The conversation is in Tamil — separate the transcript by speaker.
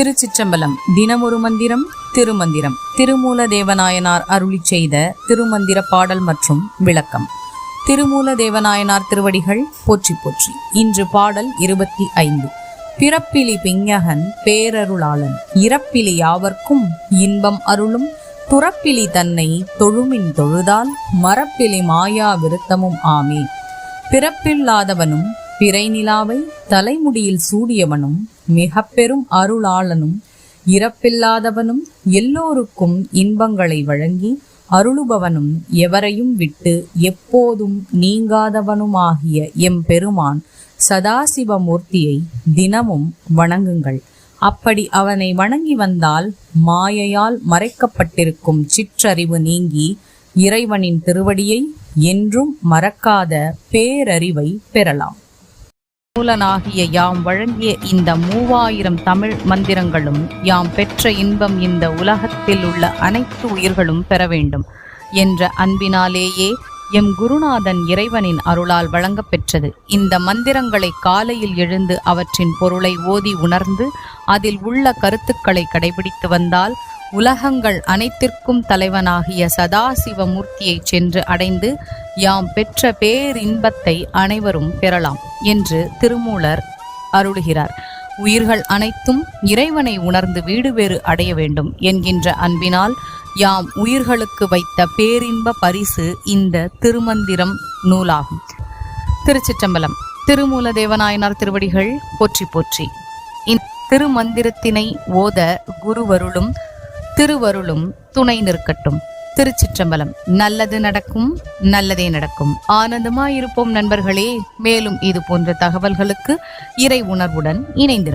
Speaker 1: திருச்சிற்றம்பலம். தினமொரு மந்திரம் திருமந்திரம். திருமூல தேவநாயனார் அருளி செய்த திருமந்திர பாடல் மற்றும் விளக்கம். திருமூல தேவநாயனார் திருவடிகள் போற்றி போற்றி. இன்று பாடல் இருபத்தி ஐந்து. பிறப்பிலி பிஞகன் பேரருளாளன். இறப்பிலி யாவர்க்கும் இன்பம் அருளும். துறப்பிலி தன்னை தொழுமின் தொழுதால். மரப்பிலி மாயா விருத்தமும் ஆமே. பிறப்பில்லாதவனும் பிறை நிலாவை தலைமுடியில் சூடியவனும் மிக பெரும் அருளாளனும் இறப்பில்லாதவனும் எல்லோருக்கும் இன்பங்களை வழங்கி அருளுபவனும் எவரையும் விட்டு எப்போதும் நீங்காதவனுமாகிய எம் பெருமான் சதாசிவமூர்த்தியை தினமும் வணங்குங்கள். அப்படி அவனை வணங்கி வந்தால் மாயையால் மறைக்கப்பட்டிருக்கும் சிற்றறிவு நீங்கி இறைவனின் திருவடியை என்றும் மறக்காத பேரறிவை பெறலாம். மூலனாகிய யாம் வழங்கிய இந்த மூவாயிரம் தமிழ் மந்திரங்களும் யாம் பெற்ற இன்பம் இந்த உலகத்தில் உள்ள அனைத்து உயிர்களும் பெற வேண்டும் என்ற அன்பினாலேயே எம் குருநாதன் இறைவனின் அருளால் வழங்கப்பெற்றது இந்த மந்திரங்களை காலையில் எழுந்து அவற்றின் பொருளை ஓதி உணர்ந்து அதில் உள்ள கருத்துக்களை கடைபிடித்து வந்தால் உலகங்கள் அனைத்திற்கும் தலைவனாகிய சதாசிவமூர்த்தியை சென்று அடைந்து யாம் பெற்ற பேரின்பத்தை அனைவரும் பெறலாம் என்று திருமூலர் அருளுகிறார். உயிர்கள் அனைத்தும் இறைவனை உணர்ந்து வீடு வேறு அடைய வேண்டும் என்கின்ற அன்பினால் யாம் உயிர்களுக்கு வைத்த பேரின்ப பரிசு இந்த திருமந்திரம் நூலாகும். திருச்சிற்றம்பலம். திருமூல தேவநாயனார் திருவடிகள் போற்றி போற்றி. திருமந்திரத்தினை ஓத குருவருளும் திருவருளும் துணை நிற்கட்டும். திருச்சிற்றம்பலம் நல்லது நடக்கும் நல்லதே நடக்கும். ஆனந்தமாயிருப்போம் நண்பர்களே. மேலும் இது போன்ற தகவல்களுக்கு இறை உணர்வுடன் இணைந்திருக்கும்